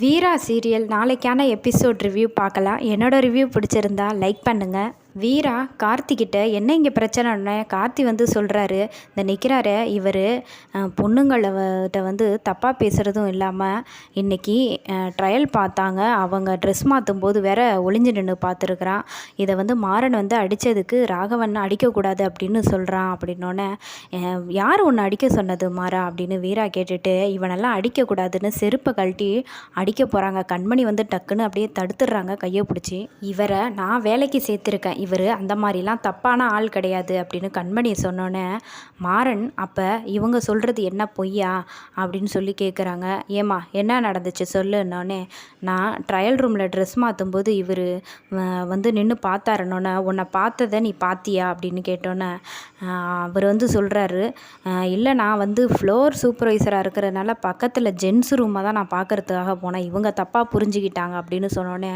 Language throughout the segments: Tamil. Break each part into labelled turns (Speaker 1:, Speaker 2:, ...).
Speaker 1: வீரா சீரியல் நாளைக்கான எபிசோட் ரிவ்யூ பார்க்கலாம். என்னோடய ரிவ்யூ பிடிச்சிருந்தா லைக் பண்ணுங்கள் வீரா கார்த்திகிட்ட என்ன இங்கே பிரச்சனைன்னு கார்த்தி வந்து சொல்கிறாரு இந்த நிற்கிறாரு இவர் பொண்ணுங்கள்கிட்ட வந்து தப்பாக பேசுகிறதும் இல்லாமல் இன்றைக்கி ட்ரையல் பார்த்தாங்க. அவங்க ட்ரெஸ் மாற்றும் போது வேற ஒளிஞ்சு நின்று பார்த்துருக்குறான். இதை வந்து மாறன் வந்து அடித்ததுக்கு ராகவன் அடிக்கக்கூடாது அப்படின்னு சொல்கிறான் அப்படின்னோடனே யார் ஒன்று அடிக்க சொன்னது மாறா? அப்படின்னு வீரா கேட்டுட்டு இவனெல்லாம் அடிக்கக்கூடாதுன்னு செருப்பை கழட்டி அடிக்க போகிறாங்க கண்மணி வந்து டக்குன்னு அப்படியே தடுத்துடுறாங்க கையை பிடிச்சி. இவரை நான் வேலைக்கு சேர்த்துருக்கேன். இவர் அந்த மாதிரிலாம் தப்பான ஆள் கிடையாது அப்படின்னு கண்மணி சொன்னோன்னே மாறன் அப்போ இவங்க சொல்கிறது என்ன பொய்யா? அப்படின்னு சொல்லி கேட்குறாங்க ஏம்மா என்ன நடந்துச்சு சொல்லுன்னொடனே நான் ட்ரையல் ரூமில் ட்ரெஸ் மாற்றும்போது இவர் வந்து நின்று பார்த்தாருன்னொன்னே உன்னை பார்த்ததை நீ பார்த்தியா அப்படின்னு கேட்டோன்னே அவர் வந்து சொல்கிறாரு இல்லை நான் வந்து ஃப்ளோர் சூப்பர்வைசராக இருக்கிறதுனால பக்கத்தில் ஜென்ஸ் ரூமை தான் நான் பார்க்குறதுக்காக போனேன். இவங்க தப்பாக புரிஞ்சுக்கிட்டாங்க அப்படின்னு சொன்னோன்னே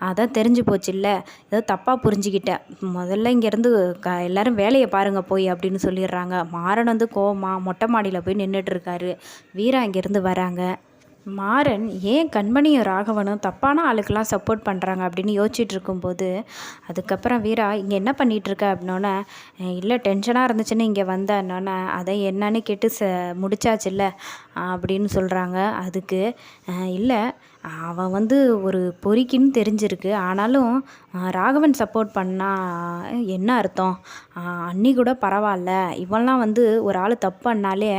Speaker 1: அதான் தெரிஞ்சு போச்சு இல்லை ஏதோ தப்பாக புரிஞ்சுக்கிட்டேன் முதல்ல இங்கேருந்து க எல்லோரும் வேலையை பாருங்கள் போய் அப்படின்னு சொல்லிடுறாங்க. மாறன் வந்து கோமா மொட்டை மாடியில் போய் நின்றுட்டுருக்காரு வீரா இங்கேருந்து வராங்க. மாறன் ஏன் கண்மணியும் ராகவனும் தப்பான ஆளுக்கெல்லாம் சப்போர்ட் பண்ணுறாங்க அப்படின்னு யோசிச்சுட்டு இருக்கும்போது அதுக்கப்புறம் வீரா இங்கே என்ன பண்ணிகிட்ருக்க அப்படின்னோடனே இல்லை டென்ஷனாக இருந்துச்சுன்னு இங்கே வந்தேன்னொன்னே அதை என்னன்னு கேட்டு ச முடிச்சாச்சுல்ல? அப்படின்னு சொல்கிறாங்க அதுக்கு இல்லை அவன் வந்து ஒரு பொறிக்கின்னு தெரிஞ்சிருக்கு. ஆனாலும் ராகவன் சப்போர்ட் பண்ணால் என்ன அர்த்தம்? அன்னி கூட பரவாயில்ல இவன்லாம் வந்து ஒரு ஆள் தப்பு பண்ணாலே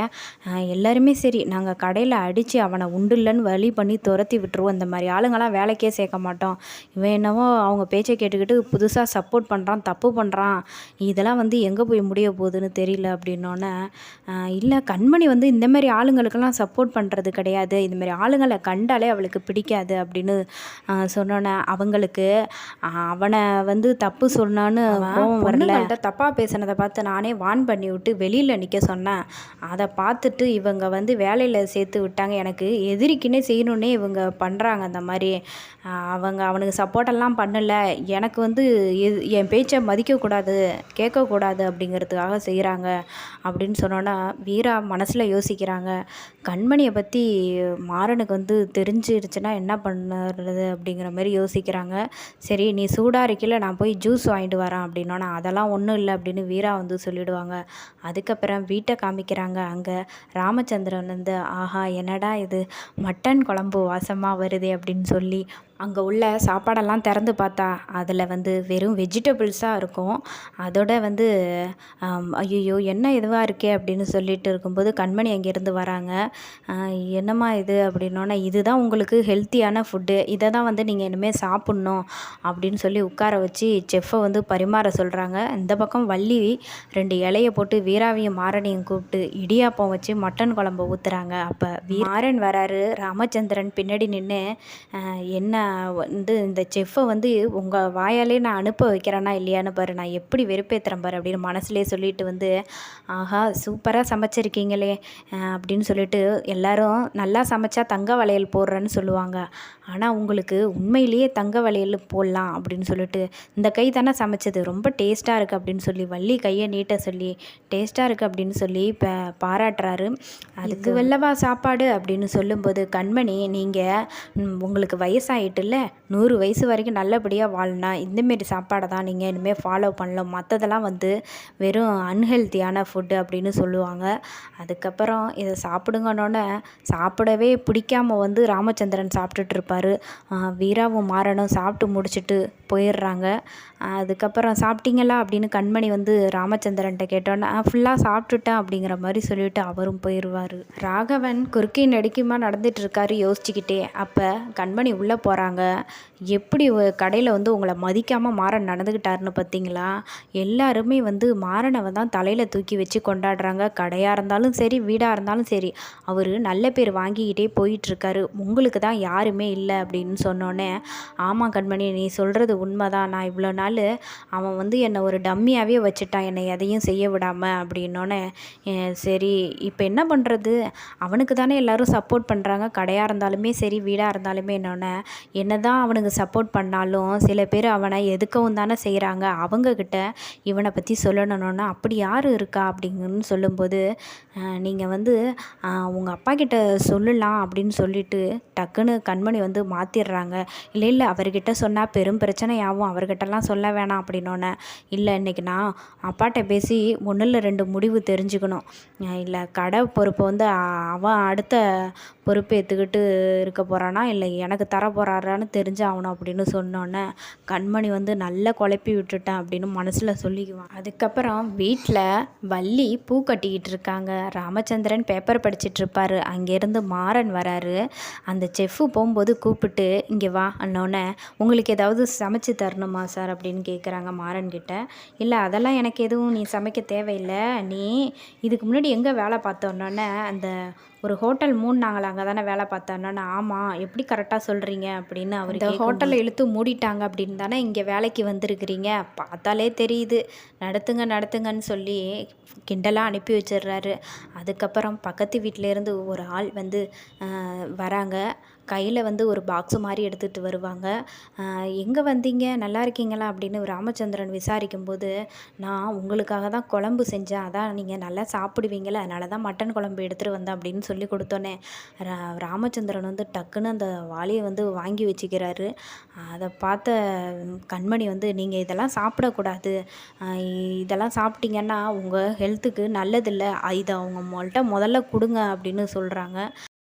Speaker 1: எல்லாருமே சரி நாங்கள் கடையில் அடித்து அவனை உண்டு இல்லைன்னு வழி பண்ணி துரத்தி விட்டுருவோம். இந்த மாதிரி ஆளுங்களாம் வேலைக்கே சேர்க்க மாட்டோம். இவன் என்னவோ அவங்க பேச்சை கேட்டுக்கிட்டு புதுசாக சப்போர்ட் பண்ணுறான் தப்பு பண்ணுறான் இதெல்லாம் வந்து எங்கே போய் முடிய போகுதுன்னு தெரியல அப்படின்னோடனே இல்லை கண்மணி வந்து இந்தமாரி ஆளுங்களுக்கெல்லாம் சப்போர்ட் பண்ணுறது கிடையாது. இந்தமாரி ஆளுங்களை கண்டாலே அவளுக்கு பிடிக்காது அப்படின்னு சொன்னோன்னே அவங்களுக்கு அவனை வந்து தப்பு சொன்னான்னு வரல. தப்பாக பேசுனதை பார்த்து நானே வான் பண்ணி விட்டு வெளியில் நிற்க சொன்னேன். அதை பார்த்துட்டு இவங்க வந்து வேலையில் சேர்த்து விட்டாங்க. எனக்கு எதிரிக்குன்னே செய்யணுன்னே இவங்க பண்ணுறாங்க அந்த மாதிரி. அவங்க அவனுக்கு சப்போர்ட்டெல்லாம் பண்ணலை. எனக்கு வந்து எது என் பேச்சை மதிக்கக்கூடாது கேட்கக்கூடாது அப்படிங்கிறதுக்காக செய்கிறாங்க அப்படின்னு சொன்னோன்னா வீரா மனசில் யோசிக்கிறாங்க. கண்மணியை பற்றி மாறனுக்கு வந்து தெரிஞ்சிருச்சுன்னா என்ன பண்ணுறது அப்படிங்கிற மாதிரி யோசிக்கிறாங்க. சரி நீ சூடாக இருக்கில்ல நான் போய் ஜூஸ் வாங்கிட்டு வரேன் அப்படின்னோன்னா அதெல்லாம் ஒன்றும் இல்லை அப்படின்னு வீரா வந்து சொல்லிவிடுவாங்க அதுக்கப்புறம் வீட்டை காமிக்கிறாங்க அங்கே. ராமச்சந்திரன் வந்து ஆஹா என்னடா இது? மட்டன் குழம்பு வாசமாக வருதே அப்படின்னு சொல்லி அங்கே உள்ள சாப்பாடெல்லாம் திறந்து பார்த்தா அதில் வந்து வெறும் வெஜிடபிள்ஸாக இருக்கும். அதோட வந்து ஐயோ என்ன இதுவாக இருக்கே அப்படின்னு சொல்லிட்டு இருக்கும்போது கண்மணி அங்கேருந்து வராங்க. என்னம்மா இது அப்படின்னோன்னா இதுதான் உங்களுக்கு ஹெல்த்தியான ஃபுட்டு இதை தான் வந்து நீங்கள் இனிமேல் சாப்பிட்ணும். அப்படின்னு சொல்லி உட்கார வச்சு செஃப்பை வந்து பரிமாற சொல்கிறாங்க இந்த பக்கம் வள்ளி ரெண்டு இலையை போட்டு வீராவையும் மாரணியும் கூப்பிட்டு இடியாப்பம் வச்சு மட்டன் குழம்பு ஊற்றுறாங்க அப்போ மாறன் வராரு. ராமச்சந்திரன் பின்னாடி நின்று என்ன வந்து இந்த செஃப்பை வந்து உங்கள் வாயாலே நான் அனுப்ப வைக்கிறேன்னா இல்லையான்னு பாரு. நான் எப்படி வெறுப்பேற்றுறேன் பாரு அப்படின்னு மனசுலேயே சொல்லிட்டு வந்து ஆஹா சூப்பராக சமைச்சிருக்கீங்களே அப்படின்னு சொல்லிட்டு எல்லாரும் நல்லா சமைச்சா தங்க வளையல் போடுறேன்னு சொல்லுவாங்க. ஆனால் உங்களுக்கு உண்மையிலேயே தங்க வளையல் போடலாம் அப்படின்னு சொல்லிட்டு இந்த கை தானே சமைச்சது ரொம்ப டேஸ்ட்டாக இருக்குது அப்படின்னு சொல்லி வள்ளி கையை நீட்ட சொல்லி டேஸ்ட்டாக இருக்குது அப்படின்னு சொல்லி இப்போ பாராட்டுறாரு. அதுக்கு வெள்ளவா சாப்பாடு அப்படின்னு சொல்லும்போது கண்மணி நீங்கள் உங்களுக்கு இருக்குல்ல நூறு வயசு வரைக்கும் நல்லபடியாக வாழனா இந்தமாரி சாப்பாடை தான் நீங்கள் இனிமேல் ஃபாலோ பண்ணலாம் மற்றதெல்லாம் வந்து வெறும் அன்ஹெல்த்தியான ஃபுட்டு அப்படின்னு சொல்லுவாங்க. அதுக்கப்புறம் இதை சாப்பிடுங்கன்னொன்னே சாப்பிடவே பிடிக்காம வந்து ராமச்சந்திரன் சாப்பிட்டுட்டு இருப்பார். வீராவும் மாறனும் சாப்பிட்டு முடிச்சுட்டு போயிடுறாங்க. அதுக்கப்புறம் சாப்பிட்டீங்களா அப்படின்னு கண்மணி வந்து ராமச்சந்திரன்ட்ட கேட்டோன்னே ஃபுல்லாக சாப்பிட்டுட்டேன் அப்படிங்கிற மாதிரி சொல்லிவிட்டு அவரும் போயிடுவார் ராகவன் குறுக்கி நடிக்குமா நடந்துட்டு இருக்காரு யோசிச்சுக்கிட்டே. அப்போ கண்மணி உள்ளே போகிறாங்க எப்படி கடையில் வந்து உங்களை மதிக்காமல் மாறன் நடந்துக்கிட்டாருன்னு பார்த்தீங்களா எல்லாருமே வந்து மாறனவை தான் தலையில் தூக்கி வச்சு கொண்டாடுறாங்க. கடையாக இருந்தாலும் சரி வீடாக இருந்தாலும் சரி. அவர் நல்ல பேர் வாங்கிக்கிட்டே போயிட்டுருக்காரு. உங்களுக்கு தான் யாருமே இல்லை அப்படின்னு சொன்னோன்னே ஆமாம் கண்மணி நீ சொல்கிறது உண்மை தான் நான் இவ்வளோ நாள் அவன் வந்து என்னை ஒரு டம்மியாகவே வச்சுட்டான். என்னை எதையும் செய்ய விடாமல் அப்படின்னோடனே சரி இப்போ என்ன பண்ணுறது அவனுக்கு தானே எல்லோரும் சப்போர்ட் பண்ணுறாங்க கடையாக இருந்தாலுமே சரி வீடாக இருந்தாலுமே என்னதான் அவனுக்கு சப்போர்ட் பண்ணாலும் சில பேர் அவனை எதுக்கவும் தானே செய்கிறாங்க அவங்கக்கிட்ட இவனை பற்றி சொல்லணும்னா அப்படி யார் இருக்கா அப்படிங்கன்னு சொல்லும்போது நீங்கள் வந்து உங்கள் அப்பா கிட்ட சொல்லலாம் அப்படின்னு சொல்லிட்டு டக்குன்னு கண்மணி வந்து மாற்றிடுறாங்க இல்லை இல்லை அவர்கிட்ட சொன்னால் பெரும் பிரச்சனை ஆகும் அவர்கிட்டலாம் சொல்ல வேணாம் அப்படின்னோன்னே இல்லை இன்றைக்கி நான் அப்பாட்ட பேசி ஒன்றில் ரெண்டு முடிவு தெரிஞ்சுக்கணும். இல்லை கடை பொறுப்பை வந்து அவன் அடுத்த பொறுப்பு ஏற்றுக்கிட்டு இருக்க போகிறானா இல்லை எனக்கு தர போகிறாரான்னு தெரிஞ்சாகணும் அப்படின்னு சொன்னோன்னே கண்மணி வந்து நல்லா குழப்பி விட்டுட்டேன் அப்படின்னு மனசில் சொல்லிக்குவான். அதுக்கப்புறம் வீட்டில் வள்ளி பூ கட்டிக்கிட்டு இருக்காங்க. ராமச்சந்திரன் பேப்பர் படிச்சுட்டு இருப்பாரு. அங்கேருந்து மாறன் வராரு. அந்த செஃப்பு போகும்போது கூப்பிட்டு இங்கே வா அண்ணோடனே உங்களுக்கு ஏதாவது சமைச்சு தரணுமா சார்? அப்படின்னு கேட்குறாங்க மாறன் கிட்ட. இல்லை அதெல்லாம் எனக்கு எதுவும் நீ சமைக்க தேவையில்லை. நீ இதுக்கு முன்னாடி எங்கே வேலை பார்த்தோன்னே அந்த ஒரு ஹோட்டல் மூடினாங்களே அங்கே தானே வேலை பார்த்தோன்னா ஆமாம் எப்படி கரெக்டாக சொல்கிறீங்க அப்படின்னு அவர் இந்த ஹோட்டலை இழுத்து மூடிட்டாங்க அப்படின்னு தானே இங்கே வேலைக்கு வந்திருக்கிறீங்க. பார்த்தாலே தெரியுது. நடத்துங்க நடத்துங்கன்னு சொல்லி கிண்டலாக அனுப்பி வச்சிடுறாரு. அதுக்கப்புறம் பக்கத்து வீட்டிலேருந்து ஒரு ஆள் வந்து வராங்க. கையில் வந்து ஒரு பாக்ஸு மாதிரி எடுத்துகிட்டு வருவாங்க. எங்கே வந்தீங்க? நல்லா இருக்கீங்களா? அப்படின்னு ராமச்சந்திரன் விசாரிக்கும்போது நான் உங்களுக்காக தான் குழம்பு செஞ்சேன். அதான் நீங்கள் நல்லா சாப்பிடுவீங்களே அதனால தான் மட்டன் குழம்பு எடுத்துகிட்டு வந்தேன் அப்படின்னு சொல்லி கொடுத்தோன்னே ராமச்சந்திரன் வந்து டக்குன்னு அந்த வாளியை வந்து வாங்கி வச்சுக்கிறாரு. அதை பார்த்த கண்மணி வந்து நீங்கள் இதெல்லாம் சாப்பிடக்கூடாது. இதெல்லாம் சாப்பிட்டீங்கன்னா உங்கள் ஹெல்த்துக்கு நல்லதில்லை. இதை அவங்க உங்கள்கிட்ட முதல்ல கொடுங்க அப்படின்னு சொல்கிறாங்க